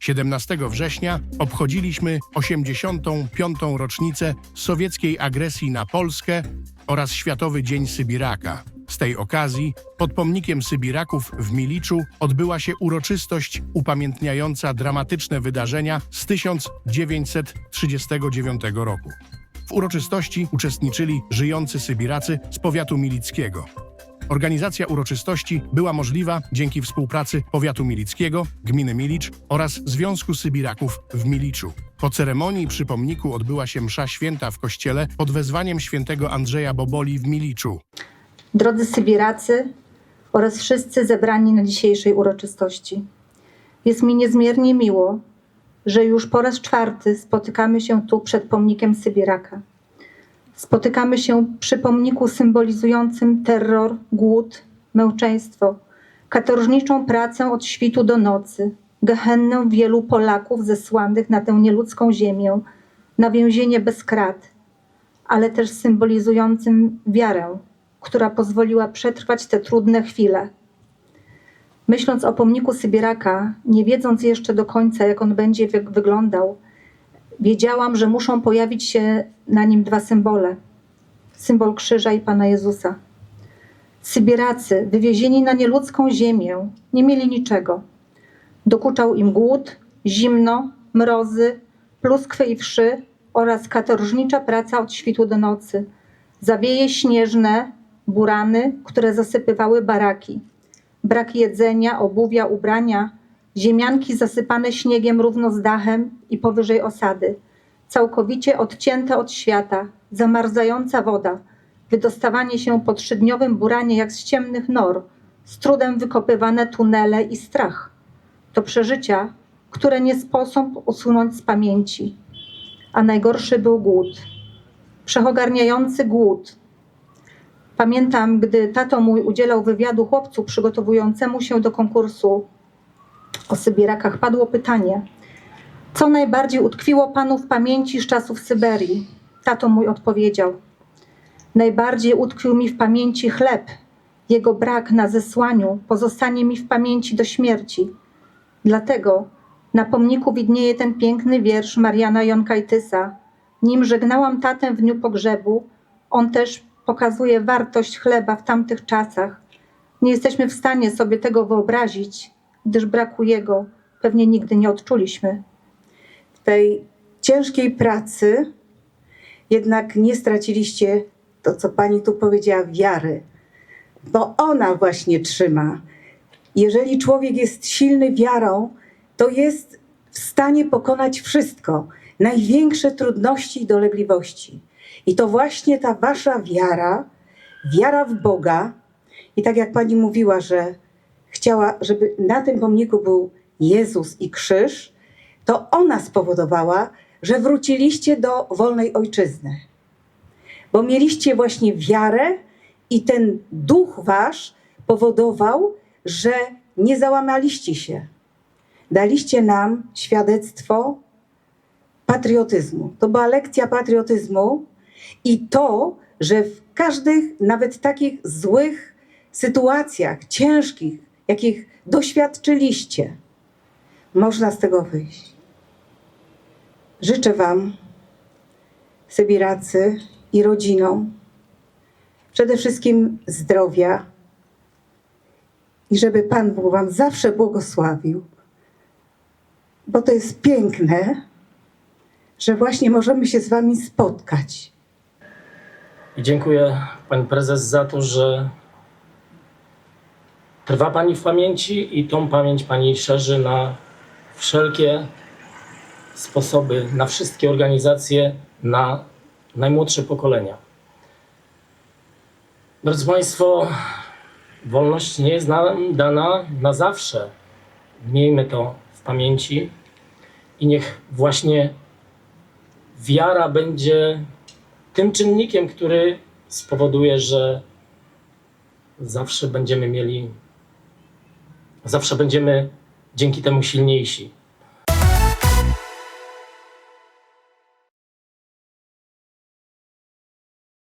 17 września obchodziliśmy 85. rocznicę sowieckiej agresji na Polskę oraz Światowy Dzień Sybiraka. Z tej okazji pod pomnikiem Sybiraków w Miliczu odbyła się uroczystość upamiętniająca dramatyczne wydarzenia z 1939 roku. W uroczystości uczestniczyli żyjący Sybiracy z powiatu milickiego. Organizacja uroczystości była możliwa dzięki współpracy Powiatu Milickiego, Gminy Milicz oraz Związku Sybiraków w Miliczu. Po ceremonii przy pomniku odbyła się msza święta w kościele pod wezwaniem świętego Andrzeja Boboli w Miliczu. drodzy Sybiracy oraz wszyscy zebrani na dzisiejszej uroczystości. Jest mi niezmiernie miło, że już po raz czwarty spotykamy się tu przed pomnikiem Sybiraka. Spotykamy się przy pomniku symbolizującym terror, głód, męczeństwo, katorżniczą pracę od świtu do nocy, gehennę wielu Polaków zesłanych na tę nieludzką ziemię, na więzienie bez krat, ale też symbolizującym wiarę, która pozwoliła przetrwać te trudne chwile. Myśląc o pomniku Sybiraka, nie wiedząc jeszcze do końca, jak on będzie wy- wyglądał, wiedziałam, że muszą pojawić się na nim dwa symbole: symbol krzyża i Pana Jezusa. Sybiracy, wywiezieni na nieludzką ziemię, nie mieli niczego. Dokuczał im głód, zimno, mrozy, pluskwy i wszy oraz katorżnicza praca od świtu do nocy zawieje śnieżne, burany, które zasypywały baraki, brak jedzenia, obuwia, ubrania, ziemianki zasypane śniegiem równo z dachem i powyżej osady, całkowicie odcięte od świata, zamarzająca woda, wydostawanie się po trzydniowym buranie jak z ciemnych nor, z trudem wykopywane tunele i strach. To przeżycia, które nie sposób usunąć z pamięci. A najgorszy był głód wszechogarniający głód. Pamiętam, gdy tato mój udzielał wywiadu chłopcu przygotowującemu się do konkursu o Sybirakach, padło pytanie, co najbardziej utkwiło panu w pamięci z czasów Syberii? Tato mój odpowiedział, najbardziej utkwił mi w pamięci chleb, jego brak na zesłaniu pozostanie mi w pamięci do śmierci. Dlatego na pomniku widnieje ten piękny wiersz Mariana Jonkajtysa, nim żegnałam tatę w dniu pogrzebu, on też pokazuje wartość chleba w tamtych czasach. Nie jesteśmy w stanie sobie tego wyobrazić, gdyż braku jego pewnie nigdy nie odczuliśmy. w tej ciężkiej pracy jednak nie straciliście to, co pani tu powiedziała, wiary, bo ona właśnie trzyma. Jeżeli człowiek jest silny wiarą, to jest w stanie pokonać wszystko, największe trudności i dolegliwości. I to właśnie ta wasza wiara, wiara w Boga, i tak jak pani mówiła, że chciała, żeby na tym pomniku był Jezus i krzyż, to ona spowodowała, że wróciliście do wolnej ojczyzny. Bo mieliście właśnie wiarę i ten duch wasz powodował, że nie załamaliście się. Daliście nam świadectwo patriotyzmu. To była lekcja patriotyzmu i to, że w każdych, nawet takich złych sytuacjach, ciężkich, jakich doświadczyliście, można z tego wyjść. Życzę Wam, Sybiracy i rodzinom, przede wszystkim zdrowia i żeby Pan Bóg Wam zawsze błogosławił, bo to jest piękne, że właśnie możemy się z Wami spotkać. I dziękuję Pani Prezes za to, że trwa Pani w pamięci i tą pamięć Pani szerzy na wszelkie sposoby, na wszystkie organizacje, na najmłodsze pokolenia. Drodzy Państwo, wolność nie jest nam dana na zawsze. Miejmy to w pamięci i niech właśnie wiara będzie tym czynnikiem, który spowoduje, że zawsze będziemy mieli, zawsze będziemy dzięki temu silniejsi.